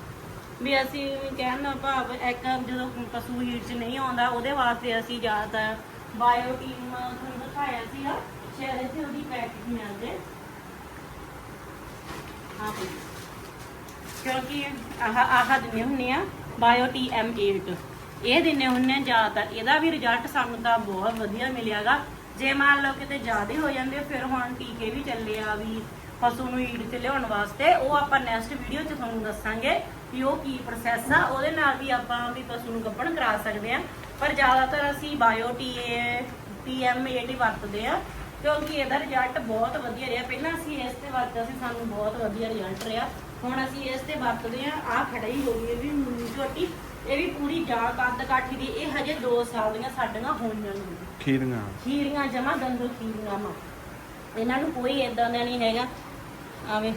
ਵੀ ਅਸੀਂ ਕਹਿਣ ਦਾ ਭਾਵ, ਇੱਕ ਜਦੋਂ ਪਸ਼ੂ ਹੀਟ 'ਚ ਨਹੀਂ ਆਉਂਦਾ, ਉਹਦੇ ਵਾਸਤੇ ਅਸੀਂ ਜ਼ਿਆਦਾਤਰ ਬਾਇਓ ਟੀਮ ਤੁਹਾਨੂੰ ਦਿਖਾਇਆ ਸੀਗਾ ਸ਼ਾਇਦ ਇੱਥੇ ਉਹਦੀ ਪੈਕੇਟ ਮਿਲਦੇ ਹਾਂ ਜੀ। ਕਿਉਂਕਿ ਆਹ ਆਹ ਦਿੰਨੇ ਹੁੰਨੇ ਆ ਬਾਇਓ ਟੀ ਐਮ 8 ਇਹ ਦਿੰਨੇ ਹੁੰਨੇ ਆ ਜ਼ਿਆਦਾਤਰ। ਇਹਦਾ ਵੀ ਰਿਜ਼ਲਟ ਸਾਨੂੰ ਤਾਂ ਬਹੁਤ ਵਧੀਆ ਮਿਲਿਆਗਾ। ਜੇ ਮੰਨ ਲਓ ਕਿਤੇ ਜ਼ਿਆਦਾ ਹੋ ਜਾਂਦੇ, ਫਿਰ ਹੁਣ ਟੀਕੇ ਵੀ ਚੱਲੇ ਆ ਵੀ ਪਸ਼ੂ ਨੂੰ ਈੜ ਤੇ ਲਿਆਉਣ ਵਾਸਤੇ। ਉਹ ਆਪਾਂ ਨੈਕਸਟ ਵੀਡੀਓ 'ਚ ਤੁਹਾਨੂੰ ਦੱਸਾਂਗੇ ਵੀ ਉਹ ਕੀ ਪ੍ਰੋਸੈਸ ਆ। ਉਹਦੇ ਨਾਲ ਵੀ ਆਪਾਂ ਵੀ ਪਸ਼ੂ ਨੂੰ ਗੱਭਣ ਕਰਾ ਸਕਦੇ ਆ। ਪਰ ਜ਼ਿਆਦਾਤਰ ਅਸੀਂ ਬਾਇਓ ਟੀ ਟੀ ਐਮ 8 ਹੀ ਵਰਤਦੇ ਆ। ਕਿਉਂਕਿ ਇਹਦਾ ਰਿਜ਼ਲਟ ਬਹੁਤ ਵਧੀਆ ਰਿਹਾ। ਪਹਿਲਾਂ ਅਸੀਂ ਇਸ ਤੇ ਵਰਤਿਆ ਸੀ, ਸਾਨੂੰ ਬਹੁਤ ਵਧੀਆ ਰਿਜ਼ਲਟ ਰਿਹਾ। ਹੁਣ ਅਸੀਂ ਇਸ ਤੇ ਵਰਤਦੇ ਆ ਆ ਖੜਾਈ ਹੋ ਗਈ ਇਹ ਵੀ ਮੁੰਨੀ ਝੋਟੀ। ਇਹ ਵੀ ਪੂਰੀ ਜਾਂ ਕੱਦ ਕਾਠੀ ਦੀ। ਇਹ ਹਜੇ 2 ਸਾਲ ਦੀਆਂ ਸਾਡੀਆਂ ਹੋਈਆਂ ਨੇ। ਖੀਰੀਆਂ। ਖੀਰੀਆਂ ਜਮਾ ਦੰਦੋ ਖੀਰੀਆਂ ਮਾ ਇਹਨਾਂ ਨੂੰ ਕੋਈ ਇਦਾਂ ਦਾ ਨਹੀਂ ਹੈਗਾ। ਆਵੇ।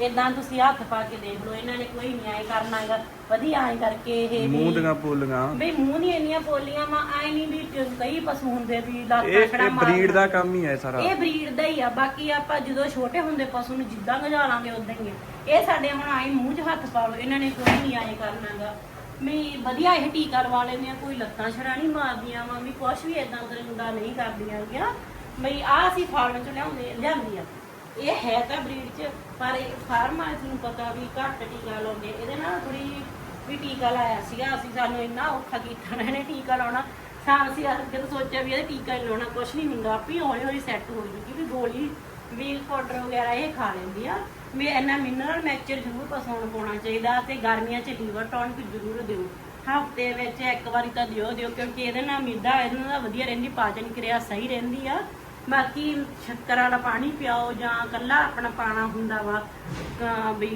ਇਦਾਂ ਤੁਸੀਂ ਹੱਥ ਪਾ ਕੇ ਦੇਖ ਲਓ। ਇਹਨਾਂ ਨੇ ਕੋਈ ਨਹੀਂ ਆਏ ਕਰਨਾ ਹੈਗਾ। ਵਧੀਆ ਆਏ ਕਰਕੇ ਇਹ ਵੀ- ਮੂੰਹ ਦੀਆਂ ਪੋਲੀਆਂ। ਬਈ ਮੂੰਹ ਦੀਆਂ ਇੰਨੀਆਂ ਪੋਲੀਆਂ ਮਾ ਆਏ ਨਹੀਂ ਵੀ ਕਈ ਪਸ਼ੂ ਹੁੰਦੇ ਵੀ ਲੱਤ ਇਹ ਖੜਾ ਇਹ ਬਰੀਡ ਦਾ ਕੰਮ ਹੀ ਹੈ ਸਾਰਾ। ਇਹ ਬਰੀਡ ਦਾ ਹੀ ਆ ਬਾਕੀ ਆਪਾਂ ਜਦੋਂ ਛੋਟੇ ਹੁੰਦੇ ਪਸ਼ੂ ਨੂੰ ਜਿੱਦਾਂ ਗਜਾ ਲਾਂਗੇ ਉਦਾਂ ਹੀ ਆ। ਇਹ ਸਾਡੇ ਹੁਣ ਆਏ ਮੂੰਹ 'ਚ ਹੱਥ ਪਾ ਲਓ ਇਹਨਾਂ ਨੇ ਕੋਈ ਨਹੀਂ ਆਏ ਕਰਨਾਗਾ। ਵੀ ਵਧੀਆ ਇਹ ਟੀਕਾ ਲਵਾ ਲੈਂਦੇ ਆ ਕੋਈ ਲੱਤਾਂ ਛੜਾ ਨਹੀਂ ਮਾਰਦੀਆਂ ਵਾ ਵੀ ਕੁਛ ਵੀ ਇਦਾਂ ਦਰਿੰਦਾ ਨਹੀਂ ਕਰਦੀਆਂ ਗਿਆ ਬਈ ਆ ਅਸੀਂ ਫਾਰਮ 'ਚ ਲਿਆਉਂਦੇ ਲਿਆਂਦੀ ਆ। ਇਹ ਹੈ ਤਾਂ ਬਰੀਡ 'ਚ ਪਰ ਇਹ ਫਾਰਮਾਂ ਨੂੰ ਪਤਾ ਵੀ ਘੱਟ ਟੀਕਾ ਲਾਉਂਦੇ ਇਹਦੇ ਨਾਲ ਥੋੜੀ ਵੀ ਟੀਕਾ ਲਾਇਆ ਸੀਗਾ, ਅਸੀਂ ਸਾਨੂੰ ਇੰਨਾ ਔਖਾ ਕੀਤਾ ਨਾ ਨੇ ਟੀਕਾ ਲਾਉਣਾ। ਸਾਨੂੰ ਅਸੀਂ ਜਦੋਂ ਸੋਚਿਆ ਵੀ ਇਹਦੇ ਟੀਕਾ ਹੀ ਲਾਉਣਾ ਕੁਝ ਨਹੀਂ ਹੁੰਦਾ, ਆਪੇ ਹੌਲੀ ਹੌਲੀ ਸੈੱਟ ਹੋ ਜੂਗੀ ਵੀ ਗੋਲੀ ਵੀਲ ਪਾਊਡਰ ਵਗੈਰਾ ਇਹ ਖਾ ਲੈਂਦੀ ਆ। ਵੀ ਇੰਨਾ ਮਿਨਰਲ ਮੈਕਚਰ ਜ਼ਰੂਰ ਪਸਾਉਣ ਪਾਉਣਾ ਚਾਹੀਦਾ ਤੇ ਗਰਮੀਆਂ 'ਚ ਲੀਵਰ ਟੌਨਿਕ ਜ਼ਰੂਰ ਦਿਓ। ਹਫ਼ਤੇ ਵਿੱਚ ਇੱਕ ਵਾਰੀ ਤਾਂ ਦਿਓ ਦਿਓ ਕਿਉਂਕਿ ਇਹਦੇ ਨਾਲ ਮਿੱਦਾ ਇਹਦੇ ਨਾਲ ਵਧੀਆ ਰਹਿੰਦੀ, ਪਾਚਨ ਕਿਰਿਆ ਸਹੀ ਰਹਿੰਦੀ ਆ। ਬਾਕੀ ਸ਼ੱਕਰ ਵਾਲਾ ਪਾਣੀ ਪਿਆਓ ਜਾਂ ਕੱਲਾ ਆਪਣਾ ਪਾਣਾ ਹੁੰਦਾ ਵਾ ਅਹ ਵੀ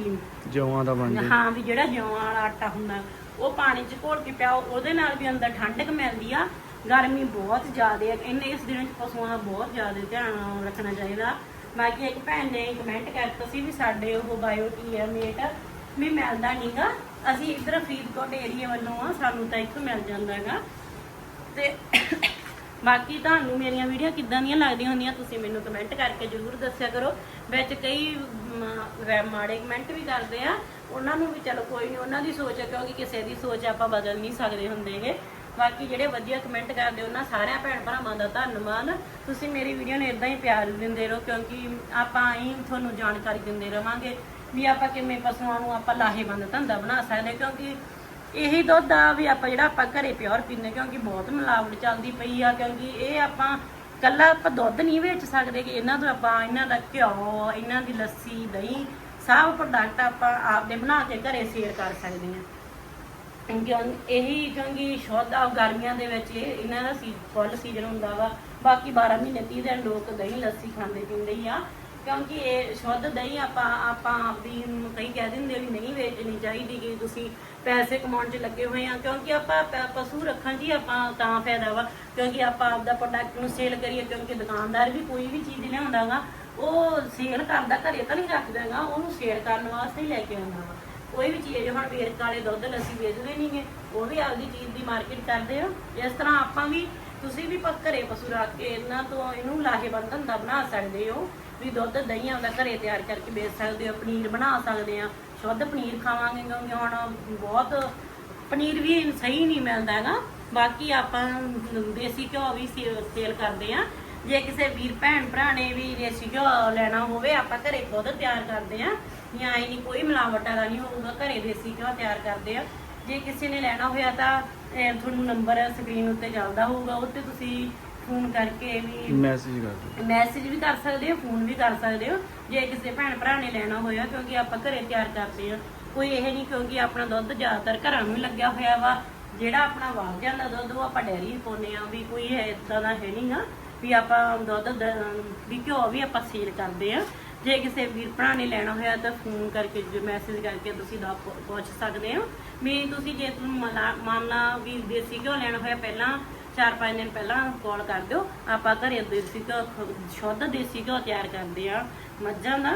ਜਵਾਂ ਦਾ ਬਣ ਜੇ। ਹਾਂ ਵੀ ਜਿਹੜਾ ਜੌਆਂ ਵਾਲਾ ਆਟਾ ਹੁੰਦਾ ਉਹ ਪਾਣੀ 'ਚ ਘੋਲ ਕੇ ਪਿਆਓ ਉਹਦੇ ਨਾਲ ਵੀ ਅੰਦਰ ਠੰਡਕ ਮਿਲਦੀ ਆ ਗਰਮੀ ਬਹੁਤ ਜ਼ਿਆਦਾ ਹੈ ਇਹਨੇ ਇਸ ਦਿਨ 'ਚ ਪਸ਼ੂਆਂ ਦਾ ਬਹੁਤ ਜ਼ਿਆਦਾ ਧਿਆਨ ਰੱਖਣਾ ਚਾਹੀਦਾ। ਬਾਕੀ ਇੱਕ ਭੈਣ ਨੇ ਕਮੈਂਟ ਕਰਤਾ ਸੀ ਵੀ ਸਾਡੇ ਉਹ ਬਾਇਓ ਟੀਐਮਏਟ ਵੀ ਮਿਲਦਾ ਨਹੀਂਗਾ ਅਸੀਂ ਇਧਰ ਫਰੀਦਕੋਟ ਏਰੀਆ ਵੱਲੋਂ ਆ ਸਾਨੂੰ ਤਾਂ ਇੱਥੋਂ ਮਿਲ ਜਾਂਦਾ ਹੈਗਾ ਤੇ ਬਾਕੀ ਤੁਹਾਨੂੰ ਮੇਰੀਆਂ ਵੀਡੀਓ ਕਿੱਦਾਂ ਦੀਆਂ ਲੱਗਦੀਆਂ ਹੁੰਦੀਆਂ ਤੁਸੀਂ ਮੈਨੂੰ ਕਮੈਂਟ ਕਰਕੇ ਜਰੂਰ ਦੱਸਿਆ ਕਰੋ। ਵਿੱਚ ਕਈ ਮ, ਮਾੜੇ ਕਮੈਂਟ ਵੀ ਕਰਦੇ ਆ। ਉਹਨਾਂ ਨੂੰ ਵੀ ਚਲੋ ਕੋਈ ਨਹੀਂ ਉਹਨਾਂ ਦੀ ਸੋਚ ਹੈ ਕਿਉਂਕਿ ਕਿਸੇ ਦੀ ਸੋਚ ਆਪਾਂ ਬਦਲ ਨਹੀਂ ਸਕਦੇ ਹੁੰਦੇਗੇ ਬਾਕੀ ਜਿਹੜੇ ਵਧੀਆ ਕਮੈਂਟ ਕਰਦੇ ਉਹਨਾਂ ਸਾਰਿਆਂ ਭੈਣ ਭਰਾਵਾਂ ਦਾ ਧੰਨਵਾਦ। ਤੁਸੀਂ ਮੇਰੀ ਵੀਡੀਓ ਨੂੰ ਇਦਾਂ ਹੀ ਪਿਆਰ ਦਿੰਦੇ ਰਹੋ ਕਿਉਂਕਿ ਆਪਾਂ ਹੀ ਤੁਹਾਨੂੰ ਜਾਣਕਾਰੀ ਦਿੰਦੇ ਰਵਾਂਗੇ ਵੀ ਆਪਾਂ ਕਿਵੇਂ ਪਸ਼ੂਆਂ ਨੂੰ ਆਪਾਂ ਲਾਹੇਵੰਦ ਧੰਦਾ ਬਣਾ ਸਕਦੇ ਕਿਉਂਕਿ ਇਹੀ ਦੁੱਧ ਆ ਵੀ ਆਪਾਂ ਜਿਹੜਾ ਆਪਾਂ ਘਰੇ ਪਿਓਰ ਪੀਂਦੇ ਕਿਉਂਕਿ ਬਹੁਤ ਮਿਲਾਵਟ ਚੱਲਦੀ ਪਈ ਆ, ਕਿਉਂਕਿ ਇਹ ਆਪਾਂ ਕੱਲਾ ਆਪਾਂ ਦੁੱਧ ਨਹੀਂ ਵੇਚ ਸਕਦੇ ਕਿ ਇਹਨਾਂ ਤੋਂ ਆਪਾਂ ਇਹਨਾਂ ਦਾ ਘਿਓ, ਇਹਨਾਂ ਦੀ ਲੱਸੀ, ਦਹੀਂ, ਸਭ ਪ੍ਰੋਡਕਟ ਆਪਾਂ ਆਪਦੇ ਬਣਾ ਕੇ ਘਰੇ ਸੇਲ ਕਰ ਸਕਦੇ ਹਾਂ। ਕਿਉਂ ਇਹੀ ਕਿਉਂਕਿ ਸ਼ੁੱਧ ਆ, ਗਰਮੀਆਂ ਦੇ ਵਿੱਚ ਇਹ ਇਹਨਾਂ ਦਾ ਸੀ ਫੁੱਲ ਸੀਜ਼ਨ ਹੁੰਦਾ ਵਾ। ਬਾਕੀ 12 ਮਹੀਨੇ 30 ਦਿਨ ਲੋਕ ਦਹੀਂ, ਲੱਸੀ ਖਾਂਦੇ ਪੀਂਦੇ ਹੀ ਆ। ਕਿਉਂਕਿ ਇਹ ਸ਼ੁੱਧ ਦਹੀਂ ਆਪਾਂ ਆਪਾਂ ਆਪਦੀ ਨੂੰ ਕਈ ਕਹਿ ਦਿੰਦੇ ਵੀ ਨਹੀਂ ਵੇਚਣੀ ਚਾਹੀਦੀ ਕਿ ਤੁਸੀਂ ਪੈਸੇ ਕਮਾਉਣ 'ਚ ਲੱਗੇ ਹੋਏ ਆ। ਕਿਉਂਕਿ ਆਪਾਂ ਪਸ਼ੂ ਰੱਖਣ 'ਚ ਹੀ ਆਪਾਂ ਤਾਂ ਫਾਇਦਾ ਵਾ। ਕਿਉਂਕਿ ਆਪਾਂ ਆਪਦਾ ਪ੍ਰੋਡਕਟ ਨੂੰ ਸੇਲ ਕਰੀਏ, ਕਿਉਂਕਿ ਦੁਕਾਨਦਾਰ ਵੀ ਕੋਈ ਵੀ ਚੀਜ਼ ਲਿਆਉਂਦਾਗਾ ਉਹ ਸੇਲ ਕਰਦਾ, ਘਰੇ ਤਾਂ ਨਹੀਂ ਰੱਖਦਾਗਾ ਉਹਨੂੰ ਸੇਲ ਕਰਨ ਵਾਸਤੇ ਹੀ ਲੈ ਕੇ ਆਉਂਦਾ ਵਾ। ਕੋਈ ਵੀ ਚੀਜ਼, ਹੁਣ ਵੇਰਕ ਵਾਲੇ ਦੁੱਧ ਲੱਸੀ ਵੇਚਦੇ ਨਹੀਂਗੇ ਉਹ ਵੀ ਆਪਦੀ ਚੀਜ਼ ਦੀ ਮਾਰਕੀਟ ਕਰਦੇ ਆ। ਇਸ ਤਰ੍ਹਾਂ ਆਪਾਂ ਵੀ, ਤੁਸੀਂ ਵੀ ਘਰੇ ਪਸ਼ੂ ਰੱਖ ਕੇ ਇਹਨਾਂ ਤੋਂ ਇਹਨੂੰ ਲਾਹੇਵੰਦ ਧੰਦਾ ਬਣਾ ਸਕਦੇ ਹੋ। ਵੀ ਦੁੱਧ ਦਹੀਂ ਆਪਦਾ ਘਰੇ ਤਿਆਰ ਕਰਕੇ ਵੇਚ ਸਕਦੇ ਹੋ, ਪਨੀਰ ਬਣਾ ਸਕਦੇ ਆ ਸ਼ੁੱਧ ਪਨੀਰ ਖਾਵਾਂਗੇ ਕਿਉਂਕਿ ਹੁਣ ਬਹੁਤ ਪਨੀਰ ਵੀ ਸਹੀ ਨਹੀਂ ਮਿਲਦਾ ਹੈਗਾ। ਬਾਕੀ ਆਪਾਂ ਦੇਸੀ ਘਿਓ ਵੀ ਸੇਲ ਕਰਦੇ ਆ ਜੇ ਕਿਸੇ ਵੀਰ ਭੈਣ ਭਰਾ ਨੇ ਵੀ ਦੇਸੀ ਘਿਓ ਲੈਣਾ ਹੋਵੇ, ਆਪਾਂ ਘਰੇ ਖੁਦ ਤਿਆਰ ਕਰਦੇ ਆ ਜਾਂ ਇਹ ਨਹੀਂ ਕੋਈ ਮਿਲਾਵਟ ਵਾਲਾ ਨਹੀਂ ਹੋਊਗਾ, ਘਰੇ ਦੇਸੀ ਘਿਓ ਤਿਆਰ ਕਰਦੇ ਆ ਜੇ ਕਿਸੇ ਨੇ ਲੈਣਾ ਹੋਇਆ ਤਾਂ ਤੁਹਾਨੂੰ ਨੰਬਰ ਸਕਰੀਨ ਉੱਤੇ ਚੱਲਦਾ ਹੋਊਗਾ ਉੱਤੇ ਤੁਸੀਂ ਫੋਨ ਕਰਕੇ ਵੀ ਮੈਸੇਜ ਕਰ ਦਿਓ। ਮੈਸੇਜ ਵੀ ਕਰ ਸਕਦੇ ਹੋ ਫੋਨ ਵੀ ਕਰ ਸਕਦੇ ਹੋ। ਜੇ ਕਿਸੇ ਭੈਣ ਭਰਾ ਨੇ ਲੈਣਾ ਹੋਇਆ ਕਿਉਂਕਿ ਆਪਾਂ ਘਰੇ ਤਿਆਰ ਕਰਦੇ ਹਾਂ। ਕੋਈ ਇਹ ਨਹੀਂ ਕਿਉਂਕਿ ਆਪਣਾ ਦੁੱਧ ਜ਼ਿਆਦਾਤਰ ਘਰਾਂ ਨੂੰ ਹੀ ਲੱਗਿਆ ਹੋਇਆ ਵਾ। ਜਿਹੜਾ ਆਪਣਾ ਵਾਗ ਜਾਂਦਾ ਦੁੱਧ ਉਹ ਆਪਾਂ ਡੈਰੀ ਪਾਉਂਦੇ ਆ ਵੀ ਕੋਈ ਇਦਾਂ ਦਾ ਹੈ ਨਹੀਂਗਾ ਵੀ ਆਪਾਂ ਦੁੱਧ ਦ- ਵੀ ਘਿਓ ਵੀ ਆਪਾਂ ਸੇਲ ਕਰਦੇ ਆ ਜੇ ਕਿਸੇ ਵੀਰ ਭਰਾ ਨੇ ਲੈਣਾ ਹੋਇਆ ਤਾਂ ਫੋਨ ਕਰਕੇ ਜੋ ਮੈਸੇਜ ਕਰਕੇ ਤੁਸੀਂ ਦਾ ਪੁੱਛ ਸਕਦੇ ਹੋ। ਵੀ ਤੁਸੀਂ ਜੇ ਤੁਹਾਨੂੰ ਮਲਾ- ਮੰਨਣਾ ਵੀ ਦੇਸੀ ਘਿਓ ਲੈਣਾ ਹੋਇਆ ਪਹਿਲਾਂ 4-5 ਦਿਨ ਪਹਿਲਾਂ ਕਾਲ ਕਰ ਦਿਓ। ਆਪਾਂ ਘਰੇ ਦੇਸੀ ਘਿਓ ਸ਼ੁੱਧ ਦੇਸੀ ਘਿਓ ਤਿਆਰ ਕਰਦੇ ਆ। ਮੱਝਾਂ ਦਾ।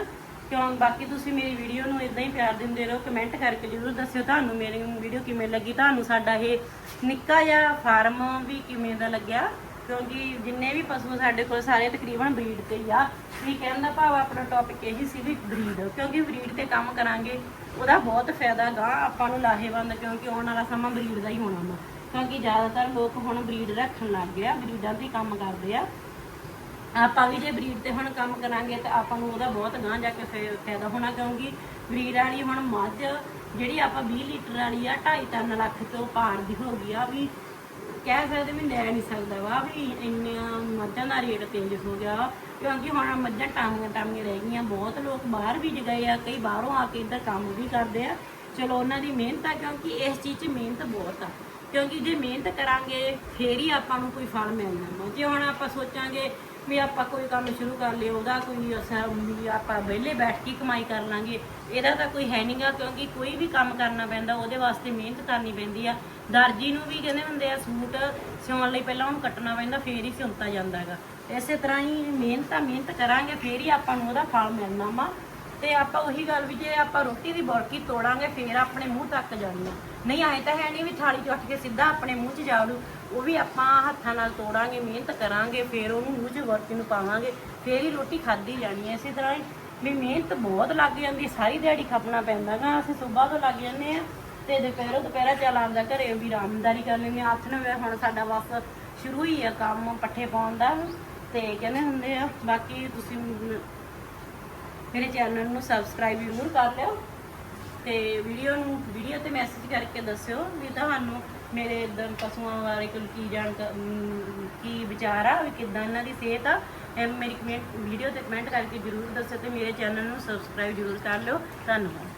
ਕਿਉਂ? ਬਾਕੀ ਤੁਸੀਂ ਮੇਰੀ ਵੀਡੀਓ ਨੂੰ ਇਦਾਂ ਹੀ ਪਿਆਰ ਦਿੰਦੇ ਰਹੋ ਕਮੈਂਟ ਕਰਕੇ ਜਰੂਰ ਦੱਸਿਓ ਤੁਹਾਨੂੰ ਮੇਰੀ ਵੀਡੀਓ ਕਿਵੇਂ ਲੱਗੀ। ਤੁਹਾਨੂੰ ਸਾਡਾ ਇਹ ਨਿੱਕਾ ਜਿਹਾ ਫਾਰਮ ਵੀ ਕਿਵੇਂ ਦਾ ਲੱਗਿਆ? ਕਿਉਂਕਿ ਜਿੰਨੇ ਵੀ ਪਸ਼ੂ ਸਾਡੇ ਕੋਲ ਸਾਰੇ ਤਕਰੀਬਨ ਬਰੀਡ ਤੇ ਹੀ ਆ। ਵੀ ਕਹਿਣ ਦਾ ਭਾਵ ਆਪਣਾ ਟੌਪਿਕ ਇਹੀ ਸੀ ਵੀ ਬਰੀਡ ਕਿਉਂਕਿ ਬਰੀਡ ਤੇ ਕੰਮ ਕਰਾਂਗੇ, ਉਹਦਾ ਬਹੁਤ ਫਾਇਦਾ ਗਾ। ਆਪਾਂ ਨੂੰ ਲਾਹੇਵੰਦ, ਕਿਉਂਕਿ ਆਉਣ ਵਾਲਾ ਸਮਾਂ ਬਰੀਡ ਦਾ ਹੀ ਹੋਣਾ ਵਾ। ਕਿਉਂਕਿ ਜ਼ਿਆਦਾਤਰ ਲੋਕ ਹੁਣ ਬਰੀਡ ਰੱਖਣ ਲੱਗ ਗਏ ਆ, ਬਰੀਡਾਂ ਤੇ ਕੰਮ ਕਰਦੇ ਆ। ਆਪਾਂ ਵੀ ਜੇ ਬਰੀਡ ਤੇ ਹੁਣ ਕੰਮ ਕਰਾਂਗੇ ਤਾਂ ਆਪਾਂ ਨੂੰ ਉਹਦਾ ਬਹੁਤ ਗਾਂਹ ਜਾ ਕੇ ਫਾਇ- ਫਾਇਦਾ ਹੋਣਾ, ਕਿਉਂਕਿ ਬਰੀਡ ਵਾਲੀ ਹੁਣ ਮੱਝ, ਜਿਹੜੀ ਆਪਾਂ 20 ਲੀਟਰ ਵਾਲੀ ਆ 2.5 ਲੱਖ ਤੋਂ ਪਾਰ ਦੀ ਹੋ ਗਈ ਆ, ਵੀ ਕਹਿ ਸਕਦੇ ਵੀ ਲੈ ਨਹੀਂ ਸਕਦਾ ਵਾ, ਵੀ ਇੰਨੀਆਂ ਮੱਝਾਂ ਦਾ ਰੇਟ ਤੇਜ਼ ਹੋ ਗਿਆ ਕਿਉਂਕਿ ਹੁਣ ਮੱਝਾਂ ਟਾਮੀਆਂ ਟਾਮੀਆਂ ਰਹਿ ਗਈਆਂ, ਬਹੁਤ ਲੋਕ ਬਾਹਰ ਵੀ ਗਏ ਆ, ਕਈ ਬਾਹਰੋਂ ਆ ਕੇ ਇੱਧਰ ਕੰਮ ਵੀ ਕਰਦੇ ਆ। ਚਲੋ ਉਹਨਾਂ ਦੀ ਮਿਹਨਤ ਆ, ਕਿਉਂਕਿ ਇਸ ਚੀਜ਼ 'ਚ ਮਿਹਨਤ ਬਹੁਤ ਆ। ਕਿਉਂਕਿ ਜੇ ਮਿਹਨਤ ਕਰਾਂਗੇ, ਫੇਰ ਹੀ ਆਪਾਂ ਨੂੰ ਕੋਈ ਫਲ ਮਿਲਣਾ ਵਾ ਜੇ ਹੁਣ ਆਪਾਂ ਸੋਚਾਂਗੇ ਵੀ ਆਪਾਂ ਕੋਈ ਕੰਮ ਸ਼ੁਰੂ ਕਰ ਲਿਆ ਉਹਦਾ ਕੋਈ ਅਸਰ ਆਪਾਂ ਵਿਹਲੇ ਬੈਠ ਕੇ ਕਮਾਈ ਕਰ ਲਾਂਗੇ, ਇਹਦਾ ਤਾਂ ਕੋਈ ਹੈ ਨਹੀਂਗਾ ਕਿਉਂਕਿ ਕੋਈ ਵੀ ਕੰਮ ਕਰਨਾ ਪੈਂਦਾ, ਉਹਦੇ ਵਾਸਤੇ ਮਿਹਨਤ ਕਰਨੀ ਪੈਂਦੀ ਆ। ਦਰਜੀ ਨੂੰ ਵੀ ਕਹਿੰਦੇ ਹੁੰਦੇ ਆ, ਸੂਟ ਸਿਉਣ ਲਈ ਪਹਿਲਾਂ ਉਹਨੂੰ ਕੱਟਣਾ ਪੈਂਦਾ, ਫੇਰ ਹੀ ਸਿਉਂਤਾ ਜਾਂਦਾ ਹੈਗਾ। ਇਸੇ ਤਰ੍ਹਾਂ ਹੀ ਮਿਹਨਤ ਆ ਮਿਹਨਤ ਕਰਾਂਗੇ, ਫੇਰ ਹੀ ਆਪਾਂ ਨੂੰ ਉਹਦਾ ਫਲ ਮਿਲਣਾ ਵਾ। ਤੇ ਆਪਾਂ ਉਹੀ ਗੱਲ ਵੀ ਜੇ ਆਪਾਂ ਰੋਟੀ ਦੀ ਬੋਰਕੀ ਤੋੜਾਂਗੇ, ਫੇਰ ਆਪਣੇ ਮੂੰਹ ਤੱਕ ਜਾਣੀ ਆ। ਨਹੀਂ ਆਏ ਤਾਂ ਹੈ ਨਹੀਂ ਵੀ ਥਾਲੀ 'ਚ ਉੱਠ ਕੇ ਸਿੱਧਾ ਆਪਣੇ ਮੂੰਹ 'ਚ ਜਾੜੂ ਉਹ ਵੀ ਆਪਾਂ ਹੱਥਾਂ ਨਾਲ ਤੋੜਾਂਗੇ, ਮਿਹਨਤ ਕਰਾਂਗੇ, ਫਿਰ ਉਹਨੂੰ ਮੂੰਹ 'ਚ ਬੁਰਕੀ ਨੂੰ ਪਾਵਾਂਗੇ, ਫਿਰ ਹੀ ਰੋਟੀ ਖਾਧੀ ਜਾਣੀ ਹੈ। ਇਸੇ ਤਰ੍ਹਾਂ ਹੀ ਵੀ ਮਿਹਨਤ ਬਹੁਤ ਲੱਗ ਜਾਂਦੀ ਸਾਰੀ ਦਿਹਾੜੀ ਖਪਣਾ ਪੈਂਦਾਗਾ ਅਸੀਂ ਸਵੇਰ ਤੋਂ ਲੱਗ ਜਾਂਦੇ ਆ ਤੇ ਦੁਪਹਿਰੋਂ ਦੁਪਹਿਰਾ ਚੱਲ ਆਉਂਦਾ ਘਰੇ ਵੀ ਆਰਾਮਦਾਰੀ ਕਰ ਲੈਂਦੇ ਆ ਹੱਥ ਨਾਲ ਹੁਣ ਸਾਡਾ ਬਸ ਸ਼ੁਰੂ ਹੀ ਆ ਕੰਮ ਪੱਠੇ ਪਾਉਣ ਦਾ ਤੇ ਕਹਿੰਦੇ ਹੁੰਦੇ ਆ, ਬਾਕੀ ਤੁਸੀਂ ਮੇਰੇ ਚੈਨਲ ਨੂੰ ਸਬਸਕ੍ਰਾਈਬ ਜ਼ਰੂਰ ਕਰ ਲਿਓ। ਤੇ ਵੀਡੀਓ ਨੂੰ, ਵੀਡੀਓ ਤੇ ਮੈਸੇਜ ਕਰਕੇ ਦੱਸਿਓ ਵੀ ਤੁਹਾਨੂੰ ਮੇਰੇ ਇਦਾਂ ਪਸ਼ੂਆਂ ਬਾਰੇ ਕੋਈ ਕੀ ਜਾਣ ਕੀ ਵਿਚਾਰ ਆ, ਵੀ ਕਿਦਾਂ ਇਹਨਾਂ ਦੀ ਸਿਹਤ ਆ ਮੇਰੀ ਕਮੈਂਟ, ਵੀਡੀਓ ਤੇ ਕਮੈਂਟ ਕਰਕੇ ਜ਼ਰੂਰ ਦੱਸਿਓ ਤੇ ਮੇਰੇ ਚੈਨਲ ਨੂੰ ਸਬਸਕ੍ਰਾਈਬ ਜ਼ਰੂਰ ਕਰ ਲਿਓ। ਧੰਨਵਾਦ।